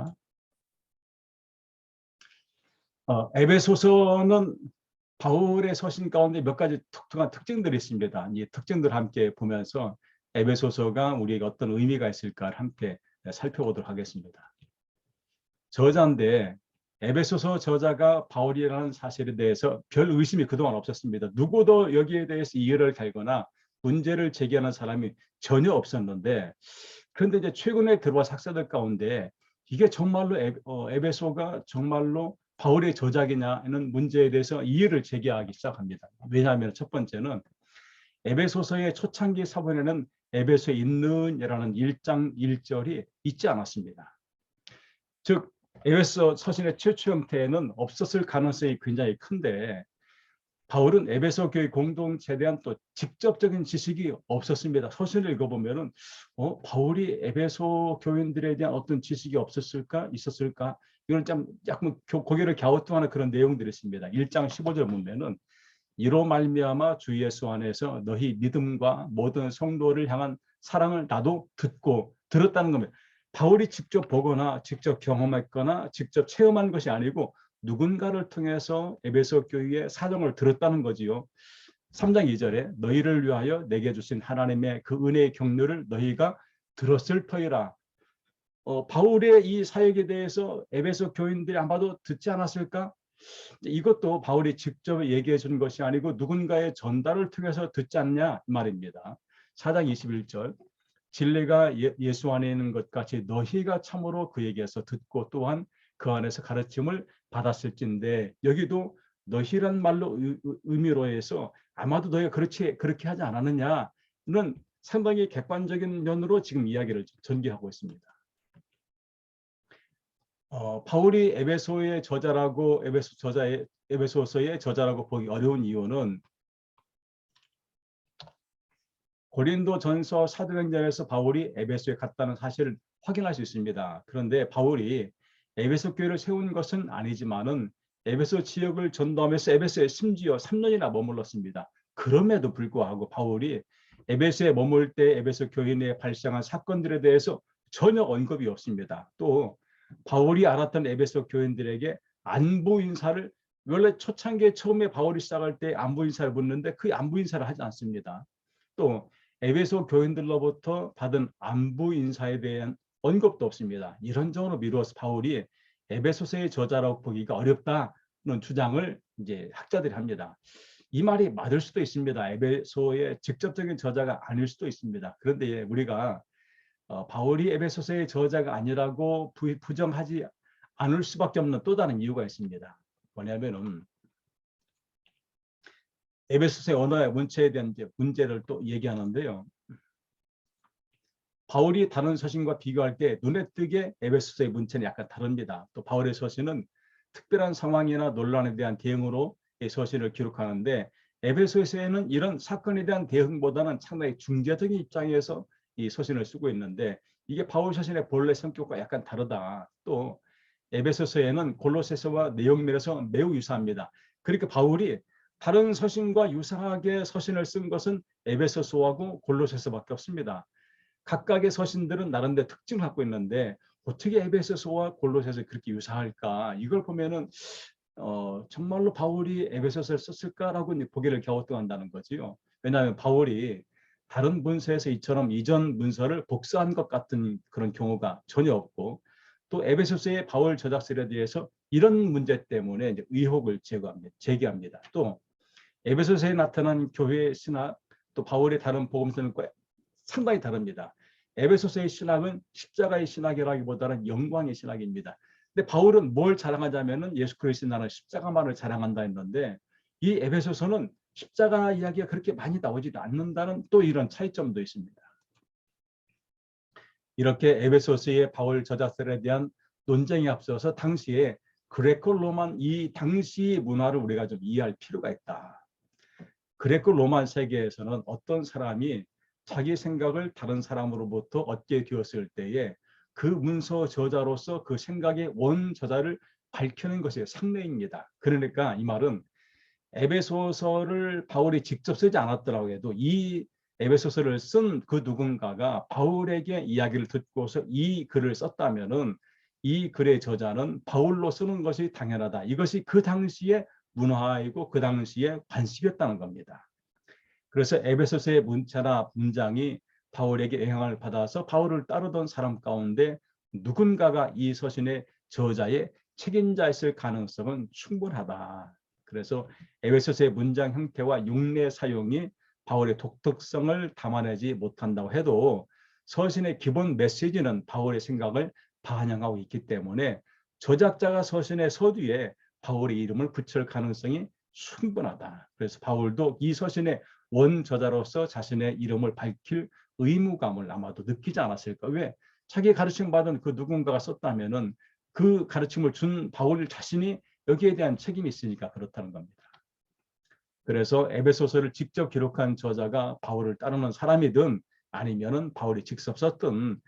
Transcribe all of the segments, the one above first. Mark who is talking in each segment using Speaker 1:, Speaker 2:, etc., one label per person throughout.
Speaker 1: 하겠습니다. 어, 에베소서는 바울의 서신 가운데 몇 가지 독특한 특징들이 있습니다. 이 특징들 함께 보면서 에베소서가 우리에게 어떤 의미가 있을까 함께 살펴보도록 하겠습니다. 저자인데 에베소서 저자가 바울이라는 사실에 대해서 별 의심이 그동안 없었습니다. 누구도 여기에 대해서 이해를 갈거나 문제를 제기하는 사람이 전혀 없었는데 그런데 이제 최근에 들어와 학사들 가운데 이게 정말로 에, 어, 에베소가 정말로 바울의 저작이냐는 문제에 대해서 이해를 제기하기 시작합니다. 왜냐하면 첫 번째는 에베소서의 초창기 사본에는 에베소에 있는이라는 1장 1절이 있지 않았습니다. 즉 에베소 서신의 최초 형태에는 없었을 가능성이 굉장히 큰데 바울은 에베소 교회 공동체에 대한 또 직접적인 지식이 없었습니다. 서신을 읽어보면은 어, 바울이 에베소 교인들에 대한 어떤 지식이 없었을까 있었을까 이건 좀 약간 고개를 갸우뚱하는 그런 내용들이 있습니다. 1장 15절 보면은 이로 말미암아 주 예수 안에서 너희 믿음과 모든 성도를 향한 사랑을 나도 듣고 들었다는 겁니다. 바울이 직접 보거나 직접 경험했거나 직접 체험한 것이 아니고 누군가를 통해서 에베소 교회의 사정을 들었다는 거지요. 3장 2절에 너희를 위하여 내게 주신 하나님의 그 은혜의 경륜을 너희가 들었을 터이라. 어, 바울의 이 사역에 대해서 에베소 교인들이 아마도 듣지 않았을까? 이것도 바울이 직접 얘기해 준 것이 아니고 누군가의 전달을 통해서 듣지 않냐 말입니다. 4장 21절 진리가 예, 수 안에 있는 것 같이 너희가 참으로 그에게서 듣고 또한 그 안에서 가르침을 받았을진데 여기도 너희란 말로 의미로 해서 아마도 너희가 그렇지 그렇게 하지 않았느냐는 상당히 객관적인 면으로 지금 이야기를 전개하고 있습니다. 어, 바울이 에베소의 저자라고 에베소 저자의 에베소서의 저자라고 보기 어려운 이유는 고린도 전서 사도행전에서 바울이 에베소에 갔다는 사실을 확인할 수 있습니다. 그런데 바울이 에베소 교회를 세운 것은 아니지만은 에베소 지역을 전도하면서 에베소에 심지어 3년이나 머물렀습니다. 그럼에도 불구하고 바울이 에베소에 머물 때 에베소 교인에 발생한 사건들에 대해서 전혀 언급이 없습니다. 또 바울이 알았던 에베소 교인들에게 안부 인사를 원래 초창기에 처음에 바울이 시작할 때 안부 인사를 묻는데 그 안부 인사를 하지 않습니다. 또 에베소 교인들로부터 받은 안부 인사에 대한 언급도 없습니다. 이런저런 미루어서 바울이 에베소서의 저자라고 보기가 어렵다는 주장을 이제 학자들이 합니다. 이 말이 맞을 수도 있습니다. 에베소의 직접적인 저자가 아닐 수도 있습니다. 그런데 우리가 어, 바울이 에베소서의 저자가 아니라고 부, 부정하지 않을 수밖에 없는 또 다른 이유가 있습니다. 뭐냐면은 에베소서의 언어의 문체에 대한 문제를 또 얘기하는데요. 바울이 다른 서신과 비교할 때 눈에 띄게 에베소서의 문체는 약간 다릅니다. 또 바울의 서신은 특별한 상황이나 논란에 대한 대응으로 이 서신을 기록하는데 에베소서에는 이런 사건에 대한 대응보다는 상당히 중재적인 입장에서 이 서신을 쓰고 있는데 이게 바울 서신의 본래 성격과 약간 다르다. 또 에베소서에는 골로새서와 내용 면에서 매우 유사합니다. 그러니까 바울이 다른 서신과 유사하게 서신을 쓴 것은 에베소서하고 골로새서밖에 없습니다. 각각의 서신들은 나름대로 특징을 갖고 있는데 어떻게 에베소서와 골로새서 그렇게 유사할까? 이걸 보면은 어, 정말로 바울이 에베소서를 썼을까라고 보기를 갸우뚱한다는 거지요. 왜냐하면 바울이 다른 문서에서 이처럼 이전 문서를 복사한 것 같은 그런 경우가 전혀 없고 또 에베소서의 바울 저작설에 대해서 이런 문제 때문에 이제 의혹을 제거합니다. 제기합니다. 또 에베소서에 나타난 교회의 신학 또 바울의 다른 복음서는과 상당히 다릅니다. 에베소서의 신학은 십자가의 신학이라기보다는 영광의 신학입니다. 근데 바울은 뭘 자랑하자면은 예수 그리스도 나는 십자가만을 자랑한다 했는데 이 에베소서는 십자가 이야기가 그렇게 많이 나오지도 않는다는 또 이런 차이점도 있습니다. 이렇게 에베소스의 바울 저작설에 대한 논쟁이 앞서서 당시에 그레코 로만 이 당시 문화를 우리가 좀 이해할 필요가 있다. 그레코 로만 세계에서는 어떤 사람이 자기 생각을 다른 사람으로부터 얻게 되었을 때에 그 문서 저자로서 그 생각의 원 저자를 밝히는 것이 상례입니다. 그러니까 이 말은 에베소서를 바울이 직접 쓰지 않았더라고 해도 이 에베소서를 쓴 그 누군가가 바울에게 이야기를 듣고서 이 글을 썼다면은 이 글의 저자는 바울로 쓰는 것이 당연하다. 이것이 그 당시의 문화이고 그 당시의 관습이었다는 겁니다. 그래서 에베소서의 문자나 문장이 바울에게 영향을 받아서 바울을 따르던 사람 가운데 누군가가 이 서신의 저자의 책임자였을 가능성은 충분하다. 그래서 에베소서의 문장 형태와 육례 사용이 바울의 독특성을 담아내지 못한다고 해도 서신의 기본 메시지는 바울의 생각을 반영하고 있기 때문에 저작자가 서신의 서두에 바울의 이름을 붙일 가능성이 충분하다. 그래서 바울도 이 서신의 원저자로서 자신의 이름을 밝힐 의무감을 아마도 느끼지 않았을까. 왜? 자기 가르침 받은 그 누군가가 썼다면 은 그 가르침을 준 바울 자신이 여기에 대한 책임이 있으니까 그렇다는 겁니다. 그래서 에베소서를 직접 기록한 저자가 바울을 따르는 사람이든 아니면 은 바울이 직접 썼든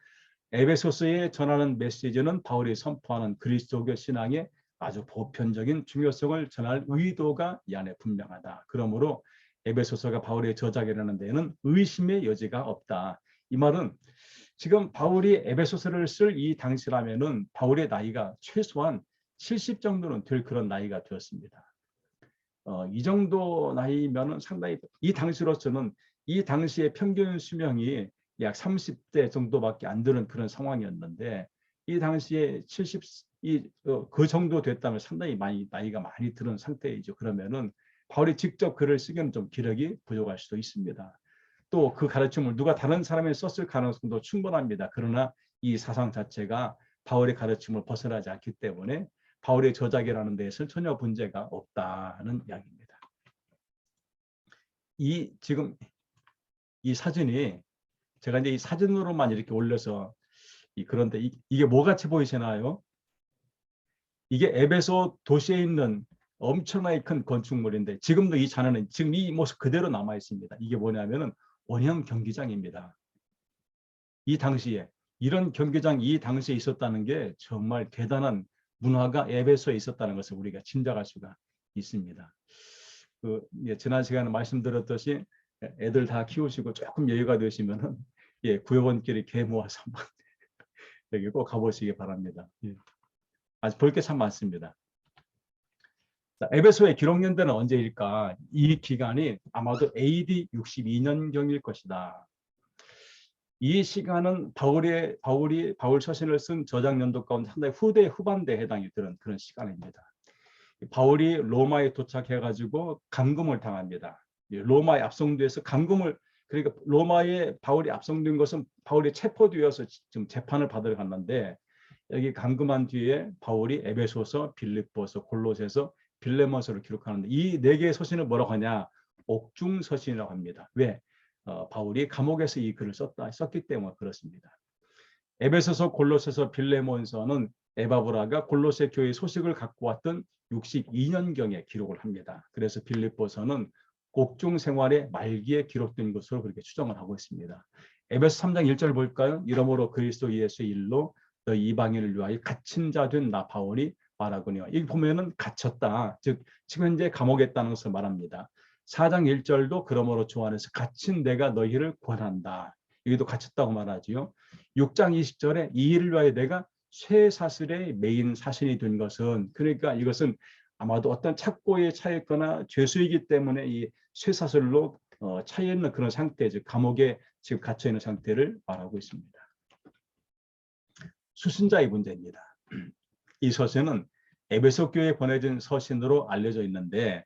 Speaker 1: 에베소서에 전하는 메시지는 바울이 선포하는 그리스도교 신앙의 아주 보편적인 중요성을 전할 의도가 이 안에 분명하다. 그러므로 에베소서가 바울의 저작이라는 데에는 의심의 여지가 없다. 이 말은 지금 바울이 에베소서를 쓸 이 당시라면은 바울의 나이가 최소한 70 정도는 될 그런 나이가 되었습니다. 어, 이 정도 나이면은 상당히 이 당시로서는 이 당시의 평균 수명이 약 30대 정도밖에 안 되는 그런 상황이었는데 이 당시에 70, 이, 어, 그 정도 됐다면 상당히 많이 나이가 많이 들은 상태이죠. 그러면은 바울이 직접 글을 쓰기는 좀 기력이 부족할 수도 있습니다. 또 그 가르침을 누가 다른 사람이 썼을 가능성도 충분합니다. 그러나 이 사상 자체가 바울의 가르침을 벗어나지 않기 때문에 바울의 저작이라는 데에서 전혀 문제가 없다는 이야기입니다. 이 지금 이 사진이 제가 이제 이 사진으로만 이렇게 올려서 이 그런데 이, 이게 뭐 같이 보이시나요? 이게 에베소 도시에 있는 엄청나게 큰 건축물인데 지금도 이 잔해는 지금 이 모습 그대로 남아 있습니다. 이게 뭐냐면은 원형 경기장입니다. 이 당시에 이런 경기장 이 당시에 있었다는 게 정말 대단한 문화가 에베소에 있었다는 것을 우리가 짐작할 수가 있습니다. 그 예, 지난 시간에 말씀드렸듯이 애들 다 키우시고 조금 여유가 되시면은 예, 구여원끼리 개 모아서 한번 여기 꼭 가보시기 바랍니다. 예. 아주 볼게 참 많습니다. 자, 에베소의 기록 연대는 언제일까? 이 기간이 아마도 AD 62년경일 것이다. 이 시간은 바울의 바울이 바울 서신을 쓴 저작 연도 가운데 상당히 후대 후반대에 해당이 되는 그런 시간입니다. 바울이 로마에 도착해 가지고 감금을 당합니다. 로마에 압송돼서 감금을 그러니까 로마에 바울이 압송된 것은 바울이 체포되어서 지금 재판을 받으러 갔는데 여기 감금한 뒤에 바울이 에베소서, 빌립보서, 골로새서, 빌레몬서를 기록하는데 이 네 개의 서신을 뭐라고 하냐? 옥중 서신이라고 합니다. 왜? 어, 바울이 감옥에서 이 글을 썼다 썼기 때문에 그렇습니다. 에베소서, 골로새서, 빌레몬서는 에바브라가 골로새 교회 소식을 갖고 왔던 62년경에 기록을 합니다. 그래서 빌립보서는 곡중 생활의 말기에 기록된 것으로 그렇게 추정을 하고 있습니다. 에베소 3장 1절 볼까요? 이러므로 그리스도 예수의 일로 너 이방인을 위하여 갇힌 자 된나 바울이 말하거니와 여기 보면은 갇혔다. 즉 지금 현재 감옥에 있다는 것을 말합니다. 4장 1절도 그러므로 주 안에서 갇힌 내가 너희를 권한다. 여기도 갇혔다고 말하지요. 6장 20절에 이 일을 위하여 내가 쇠 사슬의 메인 사신이 된 것은 그러니까 이것은 아마도 어떤 착고에 차였거나 죄수이기 때문에 이 쇠 사슬로 어, 차여 있는 그런 상태, 즉 감옥에 지금 갇혀 있는 상태를 말하고 있습니다. 수신자의 문제입니다. 이 서신은 에베소 교회에 보내진 서신으로 알려져 있는데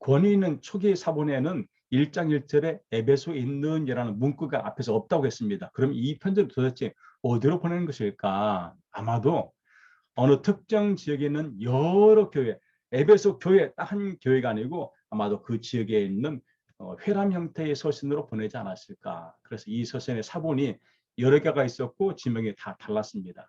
Speaker 1: 권위 있는 초기 사본에는 1장 1절에 에베소에 있는 이라는 문구가 앞에서 없다고 했습니다. 그럼 이 편지를 도대체 어디로 보내는 것일까? 아마도 어느 특정 지역에 있는 여러 교회, 에베소 교회 딱한 교회가 아니고 아마도 그 지역에 있는 어, 회람 형태의 서신으로 보내지 않았을까. 그래서 이 서신의 사본이 여러 개가 있었고 지명이 다 달랐습니다.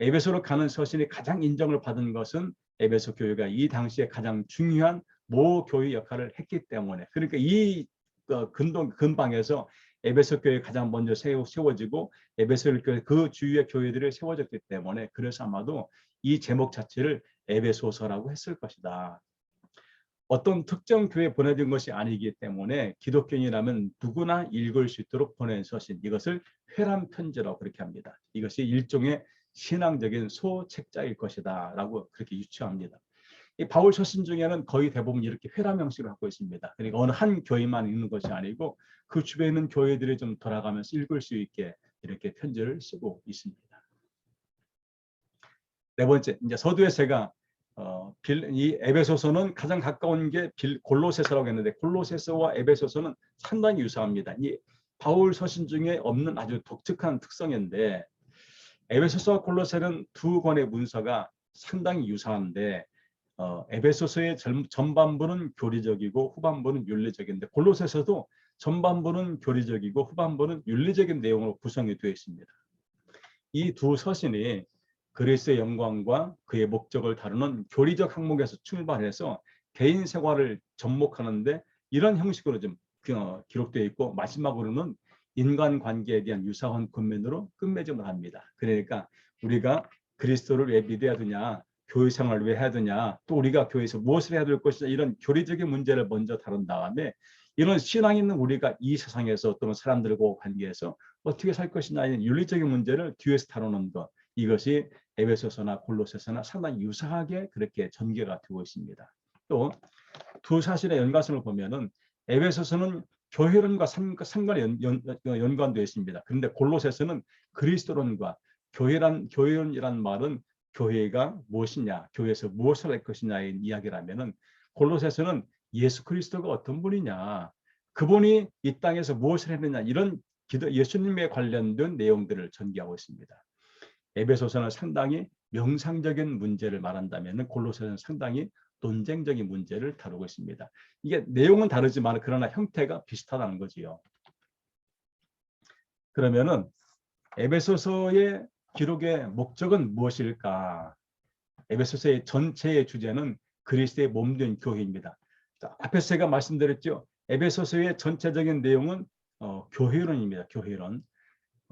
Speaker 1: 에베소로 가는 서신이 가장 인정을 받은 것은 에베소 교회가 이 당시에 가장 중요한 모 교회 역할을 했기 때문에 그러니까 이 어, 근동 근방에서 에베소 교회 가장 먼저 세워, 세워지고 에베소 교회 그 주위의 교회들이 세워졌기 때문에 그래서 아마도 이 제목 자체를 에베소서라고 했을 것이다. 어떤 특정 교회에 보내진 것이 아니기 때문에 기독교인이라면 누구나 읽을 수 있도록 보낸 서신 이것을 회람 편지라고 그렇게 합니다. 이것이 일종의 신앙적인 소책자일 것이다 라고 그렇게 유추합니다. 이 바울 서신 중에는 거의 대부분 이렇게 회람 형식을 갖고 있습니다. 그러니까 어느 한 교회만 읽는 것이 아니고 그 주변에 있는 교회들이 좀 돌아가면서 읽을 수 있게 이렇게 편지를 쓰고 있습니다. 네 번째, 이제 서두에 제가 어, 빌, 이 에베소서는 가장 가까운 게 빌, 골로새서라고 했는데 골로새서와 에베소서는 상당히 유사합니다. 이 바울 서신 중에 없는 아주 독특한 특성인데 에베소서와 골로새는 두 권의 문서가 상당히 유사한데 어, 에베소서의 전, 전반부는 교리적이고 후반부는 윤리적인데 골로새서도 전반부는 교리적이고 후반부는 윤리적인 내용으로 구성이 되어 있습니다. 이 두 서신이 그리스의 영광과 그의 목적을 다루는 교리적 항목에서 출발해서 개인 생활을 접목하는데 이런 형식으로 좀 어, 기록되어 있고 마지막으로는 인간 관계에 대한 유사한 권면으로 끝맺음을 합니다. 그러니까 우리가 그리스도를 왜 믿어야 되냐, 교회 생활을 왜 해야 되냐, 또 우리가 교회에서 무엇을 해야 될 것이냐 이런 교리적인 문제를 먼저 다룬 다음에 이런 신앙 있는 우리가 이 세상에서 또는 사람들과 관계에서 어떻게 살 것이냐 이런 윤리적인 문제를 뒤에서 다루는 것 이것이 에베소서나 골로새서나 상당히 유사하게 그렇게 전개가 되고 있습니다. 또 두 사실의 연관성을 보면은 에베소서는 교회론과 상관이 연, 연, 연관되어 있습니다. 그런데 골로새서는 그리스도론과 교회란 교회론이란 말은 교회가 무엇이냐, 교회에서 무엇을 할 것이냐의 이야기라면은 골로새서는 예수 그리스도가 어떤 분이냐, 그분이 이 땅에서 무엇을 했느냐 이런 기도, 예수님에 관련된 내용들을 전개하고 있습니다. 에베소서는 상당히 명상적인 문제를 말한다면 골로새는 상당히 논쟁적인 문제를 다루고 있습니다. 이게 내용은 다르지만 그러나 형태가 비슷하다는 거지요. 그러면은 에베소서의 기록의 목적은 무엇일까? 에베소서의 전체의 주제는 그리스도의 몸된 교회입니다. 자, 앞에서 제가 말씀드렸죠. 에베소서의 전체적인 내용은 어, 교회론입니다. 교회론.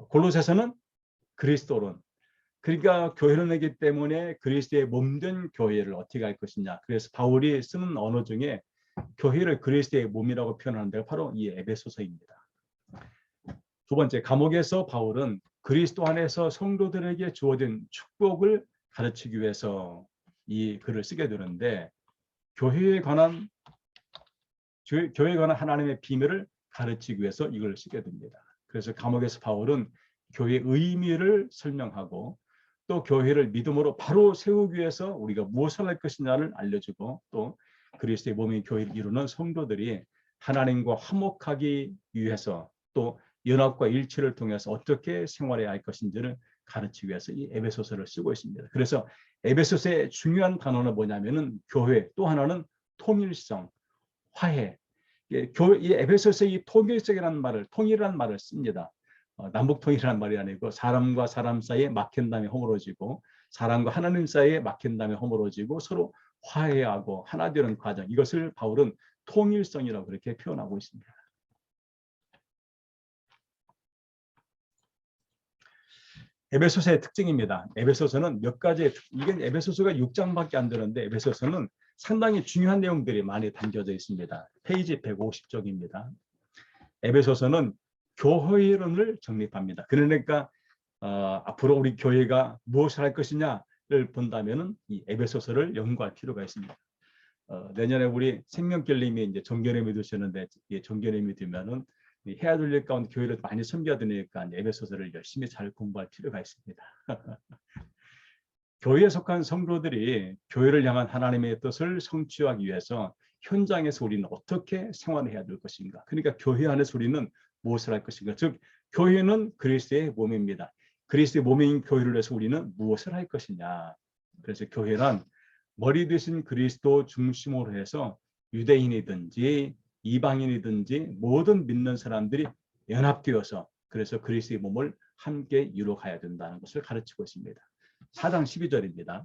Speaker 1: 골로새서는 그리스도론. 그러니까 교회론이기 때문에 그리스도의 몸된 교회를 어떻게 할 것이냐. 그래서 바울이 쓰는 언어 중에 교회를 그리스도의 몸이라고 표현하는 데가 바로 이 에베소서입니다. 두 번째, 감옥에서 바울은 그리스도 안에서 성도들에게 주어진 축복을 가르치기 위해서 이 글을 쓰게 되는데 교회에 관한 교회에 관한 하나님의 비밀을 가르치기 위해서 이걸 쓰게 됩니다. 그래서 감옥에서 바울은 교회의 의미를 설명하고 또 교회를 믿음으로 바로 세우기 위해서 우리가 무엇을 할 것이냐를 알려주고 또 그리스도의 몸인 교회를 이루는 성도들이 하나님과 화목하기 위해서 또 연합과 일치를 통해서 어떻게 생활해야 할 것인지를 가르치기 위해서 이 에베소서를 쓰고 있습니다. 그래서 에베소서의 중요한 단어는 뭐냐면은 교회 또 하나는 통일성, 화해. 교회 이 에베소서의 이 통일성이라는 말을 통일이라는 말을 씁니다. 어, 남북통일이라는 말이 아니고 사람과 사람 사이에 막힌 다음에 허물어지고 사람과 하나님 사이에 막힌 다음에 허물어지고 서로 화해하고 하나 되는 과정 이것을 바울은 통일성이라고 그렇게 표현하고 있습니다. 에베소서의 특징입니다. 에베소서는 몇 가지의 이게 에베소서가 6장밖에 안 되는데 에베소서는 상당히 중요한 내용들이 많이 담겨져 있습니다. 페이지 150쪽입니다. 에베소서는 교회론을 정립합니다. 그러니까 어, 앞으로 우리 교회가 무엇을 할 것이냐를 본다면은 이 에베소서를 연구할 필요가 있습니다. 어, 내년에 우리 생명결림이 이제 정결에 믿으셨는데 예, 정결에 믿으면은 해야 될 일 가운데 교회를 많이 섬겨야 되니까 에베소서를 열심히 잘 공부할 필요가 있습니다. 교회에 속한 성도들이 교회를 향한 하나님의 뜻을 성취하기 위해서 현장에서 우리는 어떻게 생활해야 될 것인가. 그러니까 교회 안에서 우리는 무엇을 할 것인가. 즉 교회는 그리스도의 몸입니다. 그리스도의 몸인 교회를 해서 우리는 무엇을 할 것이냐. 그래서 교회란 머리 대신 그리스도 중심으로 해서 유대인이든지 이방인이든지 모든 믿는 사람들이 연합되어서 그래서 그리스도의 몸을 함께 이루어가야 된다는 것을 가르치고 있습니다. 4장 12절입니다.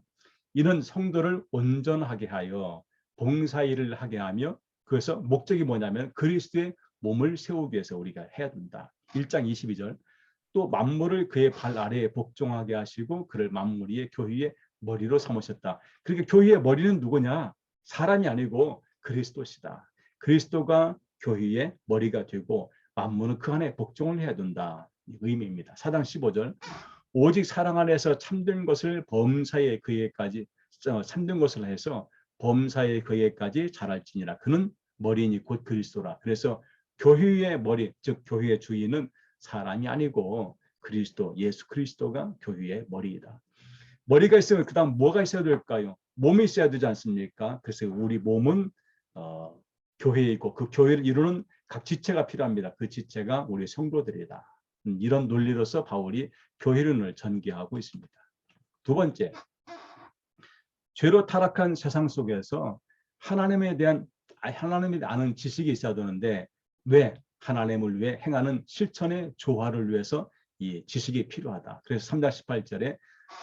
Speaker 1: 이는 성도를 온전하게 하여 봉사일을 하게 하며 그래서 목적이 뭐냐면 그리스도의 몸을 세우기 위해서 우리가 해야 된다. 1장 22절 또 만물을 그의 발 아래에 복종하게 하시고 그를 만물 위에 교회의 머리로 삼으셨다. 그러니까 교회의 머리는 누구냐? 사람이 아니고 그리스도시다. 그리스도가 교회의 머리가 되고 만물은 그 안에 복종을 해야 된다. 의미입니다. 사장 15절 오직 사랑 안에서 참된 것을 범사에 그에까지 어, 참된 것을 해서 범사에 그에까지 자랄지니라. 그는 머리니 곧 그리스도라. 그래서 교회의 머리, 즉 교회의 주인은 사람이 아니고 그리스도, 예수 그리스도가 교회의 머리이다. 머리가 있으면 그 다음 뭐가 있어야 될까요? 몸이 있어야 되지 않습니까? 그래서 우리 몸은 어, 교회이고 그 교회를 이루는 각 지체가 필요합니다. 그 지체가 우리 성도들이다. 음, 이런 논리로서 바울이 교회론을 전개하고 있습니다. 두 번째, 죄로 타락한 세상 속에서 하나님에 대한 아, 하나님에 아는 지식이 있어야 되는데 왜 하나님을 위해 행하는 실천의 조화를 위해서 이 지식이 필요하다. 그래서 3장 18절에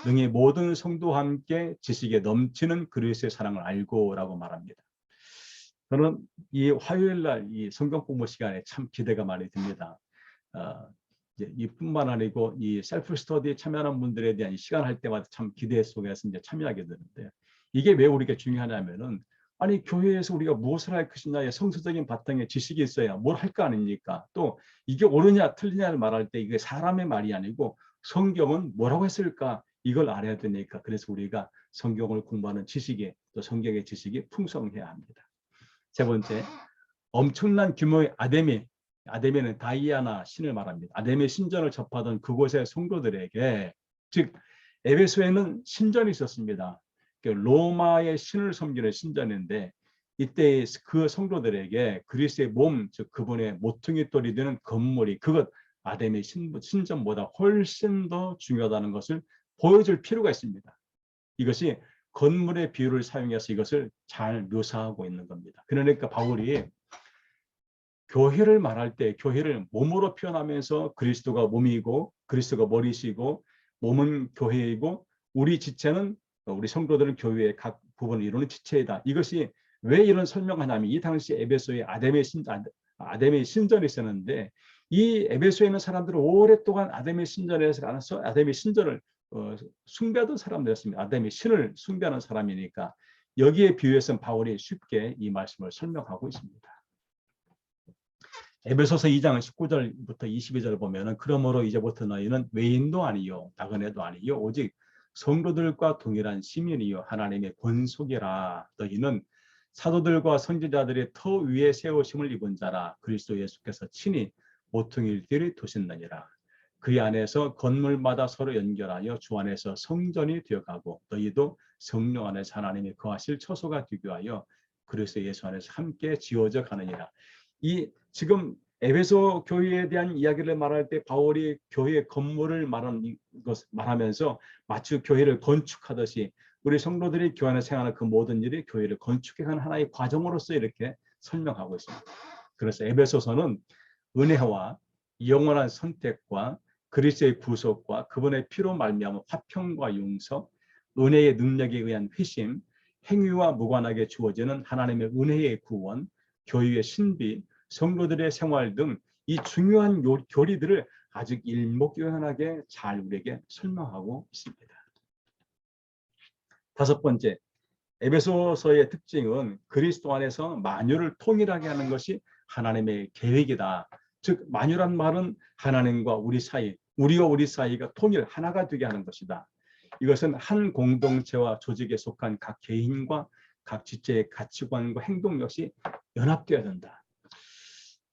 Speaker 1: 능히 모든 성도와 함께 지식에 넘치는 그리스의 사랑을 알고 라고 말합니다. 저는 이 화요일 날 이 성경 공부 시간에 참 기대가 많이 듭니다. 어, 이뿐만 아니고 이 셀프 스터디에 참여하는 분들에 대한 시간 할 때마다 참 기대 속에서 이제 참여하게 되는데 이게 왜 우리가 중요하냐면은 아니 교회에서 우리가 무엇을 할 것이냐의 성서적인 바탕에 지식이 있어야 뭘 할 거 아닙니까? 또 이게 옳으냐 틀리냐를 말할 때 이게 사람의 말이 아니고 성경은 뭐라고 했을까 이걸 알아야 되니까 그래서 우리가 성경을 공부하는 지식이 또 성경의 지식이 풍성해야 합니다. 세 번째 엄청난 규모의 아데미 아데미는 다이아나 신을 말합니다. 아데미 신전을 접하던 그곳의 성도들에게 즉 에베소에는 신전이 있었습니다. 그 로마의 신을 섬기는 신전인데 이때 그 성도들에게 그리스의 몸, 즉 그분의 모퉁이 돌이 되는 건물이 그것 아담의 신전보다 훨씬 더 중요하다는 것을 보여줄 필요가 있습니다. 이것이 건물의 비유를 사용해서 이것을 잘 묘사하고 있는 겁니다. 그러니까 바울이 교회를 말할 때 교회를 몸으로 표현하면서 그리스도가 몸이고 그리스도가 머리시고 몸은 교회이고 우리 지체는 우리 성도들은 교회의 각 부분을 이루는 지체이다. 이것이 왜 이런 설명하냐면 이 당시 에베소의 아담의 신 아담의 신전이 있었는데 이 에베소에 있는 사람들은 오랫동안 아담의 신전에서 가서 아담의 신전을 어, 숭배하던 사람들이었습니다. 아담의 신을 숭배하는 사람이니까 여기에 비유해서 바울이 쉽게 이 말씀을 설명하고 있습니다. 에베소서 2장 19절부터 22절 보면은 그러므로 이제부터 너희는 외인도 아니요 나그네도 아니요 오직 성도들과 동일한 시민이요 하나님의 권속이라. 너희는 사도들과 선지자들의 터 위에 세우심을 입은 자라. 그리스도 예수께서 친히 모퉁이들이 두신느니라. 그 안에서 건물마다 서로 연결하여 주 안에서 성전이 되어가고 너희도 성령 안에서 하나님이 거하실 처소가 되게 하여 그리스도 예수 안에서 함께 지어져 가느니라. 이 지금 에베소 교회에 대한 이야기를 말할 때 바울이 교회 건물을 말하는 것 말하면서 마치 교회를 건축하듯이 우리 성도들이 교회 안에 생활하는 그 모든 일이 교회를 건축해가는 하나의 과정으로서 이렇게 설명하고 있습니다. 그래서 에베소서는 은혜와 영원한 선택과 그리스의 구속과 그분의 피로 말미암은 화평과 용서, 은혜의 능력에 의한 회심, 행위와 무관하게 주어지는 하나님의 은혜의 구원, 교회의 신비, 성도들의 생활 등 이 중요한 요, 교리들을 아직 일목요연하게 잘 우리에게 설명하고 있습니다. 다섯 번째, 에베소서의 특징은 그리스도 안에서 만유를 통일하게 하는 것이 하나님의 계획이다. 즉 만유란 말은 하나님과 우리 사이, 우리와 우리 사이가 통일 하나가 되게 하는 것이다. 이것은 한 공동체와 조직에 속한 각 개인과 각 지체의 가치관과 행동 역시 연합되어야 된다.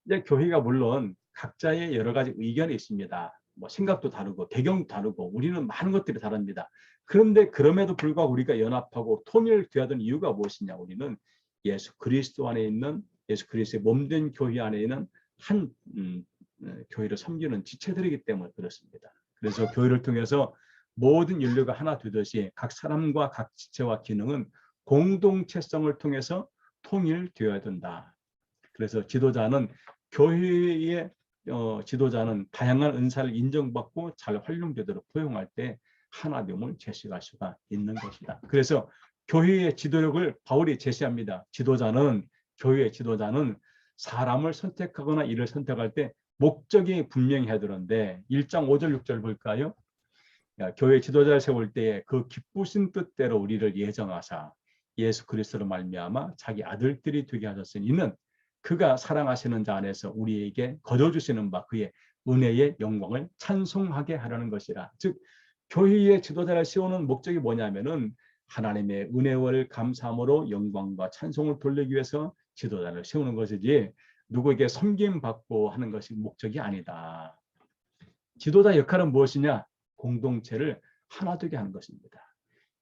Speaker 1: 이제 교회가 물론 각자의 여러 가지 의견이 있습니다. 뭐 생각도 다르고 배경도 다르고 우리는 많은 것들이 다릅니다. 그런데 그럼에도 불구하고 우리가 연합하고 통일되어야 되는 이유가 무엇이냐? 우리는 예수 그리스도 안에 있는 예수 그리스도의 몸된 교회 안에 있는 한 음, 어, 교회를 섬기는 지체들이기 때문에 그렇습니다. 그래서 교회를 통해서 모든 인류가 하나 되듯이 각 사람과 각 지체와 기능은 공동체성을 통해서 통일되어야 된다. 그래서 지도자는 교회의 어, 지도자는 다양한 은사를 인정받고 잘 활용되도록 포용할 때 하나됨을 제시할 수가 있는 것이다. 그래서 교회의 지도력을 바울이 제시합니다. 지도자는 교회의 지도자는 사람을 선택하거나 일을 선택할 때 목적이 분명히 해야 되는데 1장 5절 6절 볼까요? 야, 교회 지도자를 세울 때에 그 기쁘신 뜻대로 우리를 예정하사 예수 그리스도로 말미암아 자기 아들들이 되게 하셨으니 이는 그가 사랑하시는 자 안에서 우리에게 거둬주시는 바 그의 은혜의 영광을 찬송하게 하려는 것이라. 즉 교회의 지도자를 세우는 목적이 뭐냐면은 하나님의 은혜를 감사함으로 영광과 찬송을 돌리기 위해서 지도자를 세우는 것이지 누구에게 섬김 받고 하는 것이 목적이 아니다. 지도자 역할은 무엇이냐? 공동체를 하나 되게 하는 것입니다.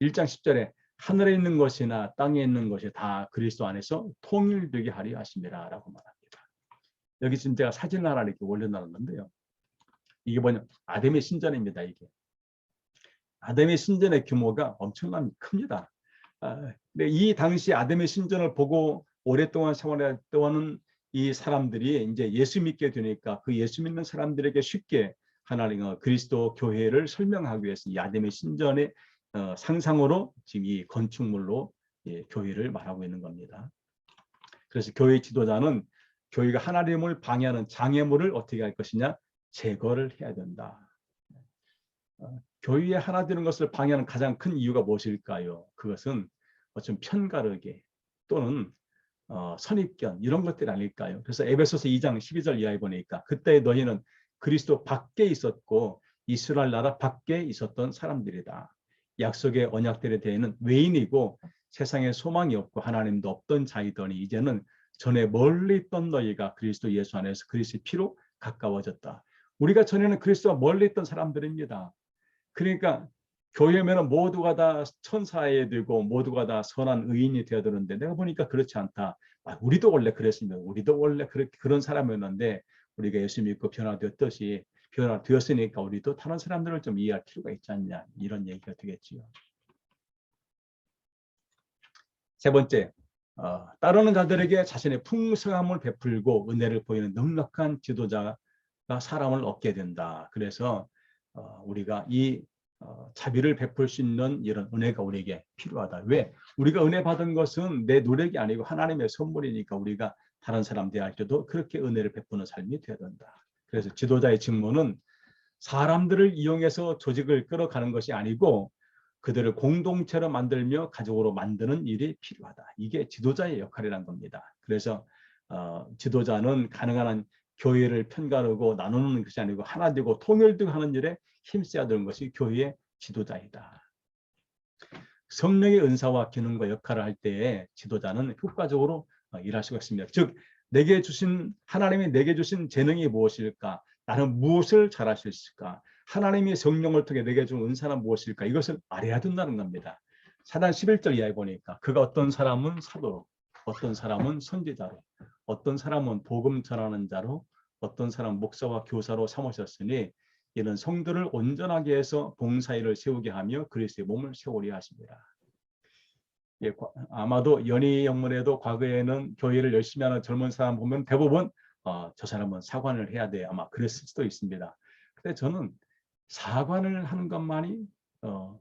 Speaker 1: 1장 10절에 하늘에 있는 것이나 땅에 있는 것이 다 그리스도 안에서 통일되게 하려 하심이라 라고 말합니다. 여기 지금 제가 사진을 하나 이렇게 올려놨는데요. 이게 뭐냐? 아담의 신전입니다. 이게. 아담의 신전의 규모가 엄청나게 큽니다. 아, 근데 이 당시 아담의 신전을 보고 오랫동안 생활했던 이 사람들이 이제 예수 믿게 되니까 그 예수 믿는 사람들에게 쉽게 하나님 어, 그리스도 교회를 설명하기 위해서 이 아담의 신전의 어, 상상으로 지금 이 건축물로 예, 교회를 말하고 있는 겁니다. 그래서 교회 지도자는 교회가 하나님을 방해하는 장애물을 어떻게 할 것이냐 제거를 해야 된다. 어, 교회에 하나 되는 것을 방해하는 가장 큰 이유가 무엇일까요? 그것은 어쩜 편가르게 또는 어, 선입견 이런 것들이 아닐까요? 그래서 에베소서 2장 12절 이하에 보니까 그때 너희는 그리스도 밖에 있었고 이스라엘 나라 밖에 있었던 사람들이다. 약속의 언약들에 대해는 외인이고 세상에 소망이 없고 하나님도 없던 자이더니 이제는 전에 멀리 있던 너희가 그리스도 예수 안에서 그리스도의 피로 가까워졌다. 우리가 전에는 그리스도와 멀리 있던 사람들입니다. 그러니까 교회면은 모두가 다 천사에 들고 모두가 다 선한 의인이 되어드는데 내가 보니까 그렇지 않다. 아, 우리도 원래 그랬습니다. 우리도 원래 그렇게 그런 사람이었는데 우리가 예수 믿고 변화되었듯이 변화되었으니까 우리도 다른 사람들을 좀 이해할 필요가 있지 않냐 이런 얘기가 되겠지요. 세 번째, 어, 따르는 자들에게 자신의 풍성함을 베풀고 은혜를 보이는 넉넉한 지도자가 사람을 얻게 된다. 그래서 어, 우리가 이 어, 자비를 베풀 수 있는 이런 은혜가 우리에게 필요하다. 왜? 우리가 은혜 받은 것은 내 노력이 아니고 하나님의 선물이니까 우리가 다른 사람 대할 때도 그렇게 은혜를 베푸는 삶이 되어야 된다. 그래서 지도자의 직무는 사람들을 이용해서 조직을 끌어가는 것이 아니고 그들을 공동체로 만들며 가족으로 만드는 일이 필요하다. 이게 지도자의 역할이란 겁니다. 그래서 어, 지도자는 가능한 한 교회를 편가르고 나누는 것이 아니고 하나 되고 통일되고 하는 일에 힘써야 되는 것이 교회의 지도자이다. 성령의 은사와 기능과 역할을 할 때에 지도자는 효과적으로 어, 일할 수가 있습니다. 즉 내게 주신 하나님이 내게 주신 재능이 무엇일까? 나는 무엇을 잘할 수 있을까? 하나님이 성령을 통해 내게 준 은사는 무엇일까? 이것을 알아야 된다는 겁니다. 사단 11절 이하에 보니까 그가 어떤 사람은 사도로 어떤 사람은 선지자로 어떤 사람은 복음 전하는 자로 어떤 사람 목사와 교사로 삼으셨으니 이는 성도를 온전하게 해서 봉사일을 세우게 하며 그리스도의 몸을 세우려 하십니다. 예, 아마도 연희 영문에도 과거에는 교회를 열심히 하는 젊은 사람 보면 대부분 어, 저 사람은 사관을 해야 돼 아마 그랬을 수도 있습니다. 근데 저는 사관을 하는 것만이 어,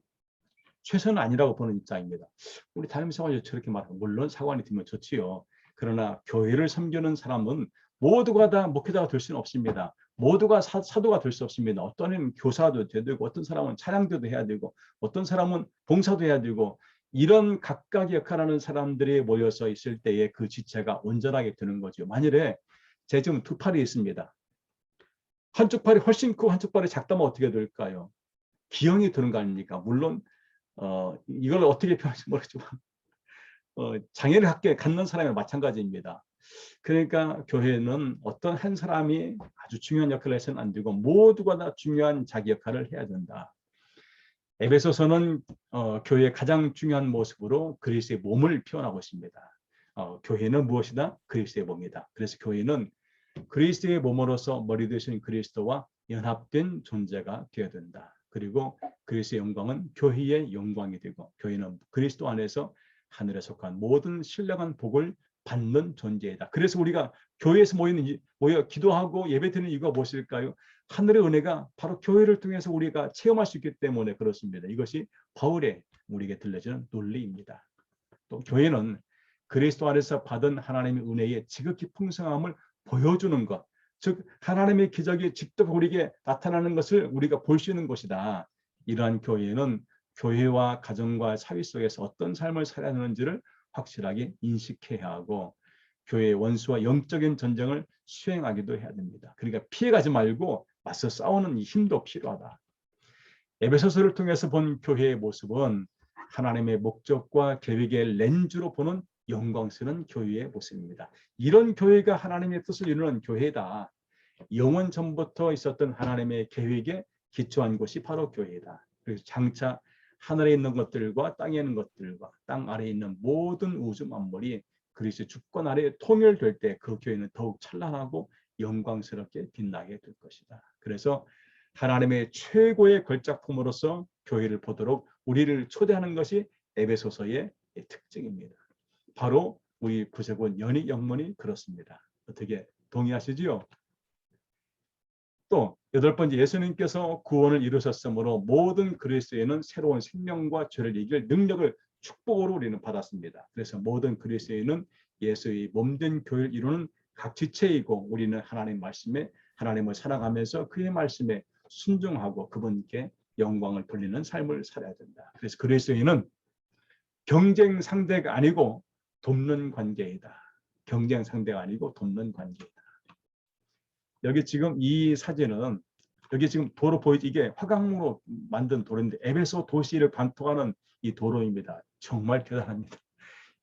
Speaker 1: 최선은 아니라고 보는 입장입니다. 우리 담임사관이 저렇게 말하고 물론 사관이 되면 좋지요. 그러나 교회를 섬기는 사람은 모두가 다 목회자가 될 수는 없습니다. 모두가 사, 도가 될 수 없습니다. 어떤 은 교사도 돼야 되고 어떤 사람은 차량교도 해야 되고 어떤 사람은 봉사도 해야 되고 이런 각각 역할하는 사람들이 모여서 있을 때에 그 지체가 온전하게 되는 거죠. 만일에 제 지금 두 팔이 있습니다. 한쪽 팔이 훨씬 크고 한쪽 팔이 작다면 어떻게 될까요? 기형이 드는 거 아닙니까? 물론 어, 이걸 어떻게 표현할지 모르지만 어, 장애를 갖게 갖는 사람이 마찬가지입니다. 그러니까 교회는 어떤 한 사람이 아주 중요한 역할을 해서는 안 되고 모두가 다 중요한 자기 역할을 해야 된다. 에베소서는 어, 교회의 가장 중요한 모습으로 그리스의 몸을 표현하고 있습니다. 어, 교회는 무엇이다? 그리스의 몸이다. 그래서 교회는 그리스의 몸으로서 머리 되신 그리스도와 연합된 존재가 되어야 된다. 그리고 그리스의 영광은 교회의 영광이 되고 교회는 그리스도 안에서 하늘에 속한 모든 신령한 복을 받는 존재이다. 그래서 우리가 교회에서 모이는 모여 기도하고 예배드리는 이유가 무엇일까요? 하늘의 은혜가 바로 교회를 통해서 우리가 체험할 수 있기 때문에 그렇습니다. 이것이 바울의 우리에게 들려주는 논리입니다. 또 교회는 그리스도 안에서 받은 하나님의 은혜의 지극히 풍성함을 보여주는 것, 즉 하나님의 기적이 직접 우리에게 나타나는 것을 우리가 볼 수 있는 곳이다. 이러한 교회는 교회와 가정과 사회 속에서 어떤 삶을 살아야 하는지를 확실하게 인식해야 하고 교회의 원수와 영적인 전쟁을 수행하기도 해야 됩니다. 그러니까 피해가지 말고 맞서 싸우는 이 힘도 필요하다. 에베소서를 통해서 본 교회의 모습은 하나님의 목적과 계획의 렌즈로 보는 영광스러운 교회의 모습입니다. 이런 교회가 하나님의 뜻을 이루는 교회다. 영원 전부터 있었던 하나님의 계획에 기초한 곳이 바로 교회다. 그래서 장차 하늘에 있는 것들과 땅에 있는 것들과 땅 아래에 있는 모든 우주 만물이 그리스도 주권 아래 통일될 때 그 교회는 더욱 찬란하고 영광스럽게 빛나게 될 것이다. 그래서 하나님의 최고의 걸작품으로서 교회를 보도록 우리를 초대하는 것이 에베소서의 특징입니다. 바로 우리 구세군 연희 영문이 그렇습니다. 어떻게 동의하시지요? 또 여덟 번째 예수님께서 구원을 이루셨으므로 모든 그리스도인은 새로운 생명과 죄를 이길 능력을 축복으로 우리는 받았습니다. 그래서 모든 그리스도인은 예수의 몸된 교회를 이루는 각 지체이고 우리는 하나님 말씀에 하나님을 사랑하면서 그의 말씀에 순종하고 그분께 영광을 돌리는 삶을 살아야 된다. 그래서 그리스도인은 경쟁 상대가 아니고 돕는 관계이다. 경쟁 상대가 아니고 돕는 관계이다. 여기 지금 이 사진은 여기 지금 도로 보이지 이게 화강으로 만든 도로인데 에베소 도시를 관통하는 이 도로입니다. 정말 대단합니다.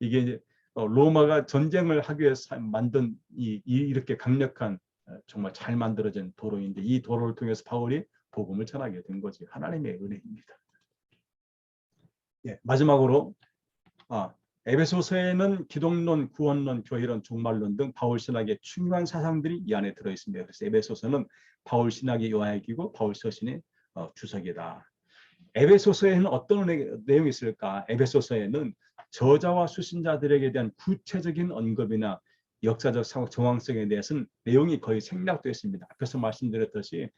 Speaker 1: 이게 이제 어, 로마가 전쟁을 하기 위해서 사- 만든 이, 이 이렇게 강력한 어, 정말 잘 만들어진 도로인데 이 도로를 통해서 바울이 복음을 전하게 된 거지 하나님의 은혜입니다. 예, 마지막으로 아, 에베소서에는 기독론, 구원론, 교회론, 종말론 등 바울 신학의 중요한 사상들이 이 안에 들어 있습니다. 그래서 에베소서는 바울 신학의 요약이고 바울 서신의 어, 주석이다. 에베소서에는 어떤 내- 내용이 있을까? 에베소서에는 저자와 수신자들에게 대한 구체적인 언급이나 역사적 상- 정황성에 대해서는 내용이 거의 생략되어 있습니다. 앞에서 말씀드렸듯이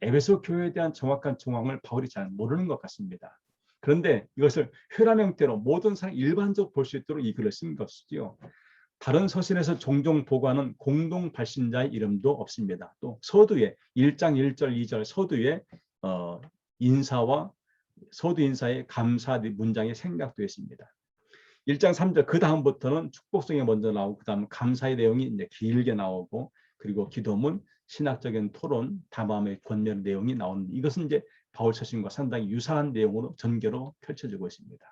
Speaker 1: 에베소 교회에 대한 정확한 정황을 바울이 잘 모르는 것 같습니다. 그런데 이것을 회람 형태로 모든 사람 일반적 볼 수 있도록 이 글을 쓴 것이지요. 다른 서신에서 종종 보고하는 공동 발신자의 이름도 없습니다. 또 서두에 1장 1절 2절 서두에 어, 인사와 서두 인사의 감사 문장이 생략되어 있습니다. 1장 3절 그 다음부터는 축복성이 먼저 나오고 그 다음 감사의 내용이 이제 길게 나오고 그리고 기도문 신학적인 토론 담함의 권면 내용이 나오는 이것은 이제 바울 서신과 상당히 유사한 내용으로 전개로 펼쳐지고 있습니다.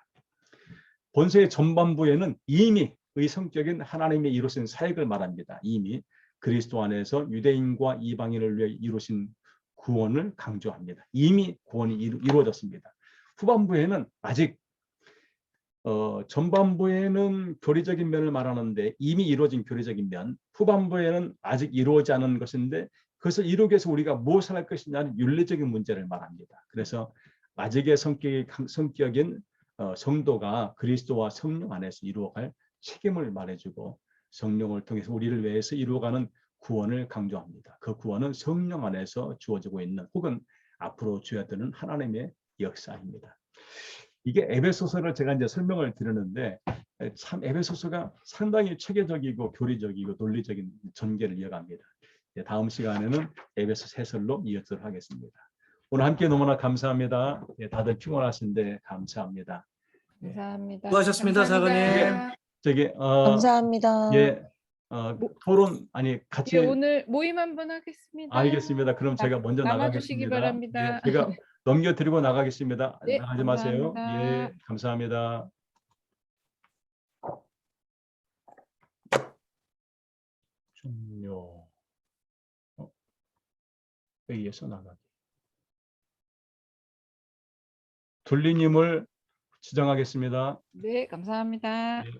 Speaker 1: 본서의 전반부에는 이미 의 성격인 하나님의 이루신 사역을 말합니다. 이미 그리스도 안에서 유대인과 이방인을 위해 이루신 구원을 강조합니다. 이미 구원이 이루, 이루어졌습니다. 후반부에는 아직 어, 전반부에는 교리적인 면을 말하는데 이미 이루어진 교리적인 면, 후반부에는 아직 이루어지지 않은 것인데 그것을 이루기 위해서 우리가 무엇을 할 것이냐는 윤리적인 문제를 말합니다. 그래서 아직의 성격이 강- 성격인 어, 성도가 그리스도와 성령 안에서 이루어갈 책임을 말해주고 성령을 통해서 우리를 위해서 이루어가는 구원을 강조합니다. 그 구원은 성령 안에서 주어지고 있는 혹은 앞으로 주어야 되는 하나님의 역사입니다. 이게 에베소서를 제가 이제 설명을 드렸는데 에, 참 에베소서가 상당히 체계적이고 교리적이고 논리적인 전개를 이어갑니다. 예, 다음 시간에는 에베소 해설로 이어도록 하겠습니다. 오늘 함께 너무나 감사합니다. 예, 다들 피곤하신데 감사합니다.
Speaker 2: 감사합니다.
Speaker 3: 수고하셨습니다,
Speaker 2: 감사합니다.
Speaker 1: 저기 어,
Speaker 4: 감사합니다.
Speaker 1: 예, 어, 토론 아니 같이
Speaker 2: 예, 오늘 모임 한번 하겠습니다.
Speaker 1: 알겠습니다. 그럼 제가 먼저 나가겠습니다.
Speaker 2: 바랍니다.
Speaker 1: 예, 제가 넘겨드리고 나가겠습니다.
Speaker 2: 네,
Speaker 1: 나가지 마세요.
Speaker 2: 감사합니다.
Speaker 1: 예, 감사합니다. 종료. 어? 회의에서 나가기. 둘리님을 지정하겠습니다.
Speaker 2: 네, 감사합니다.
Speaker 1: 네.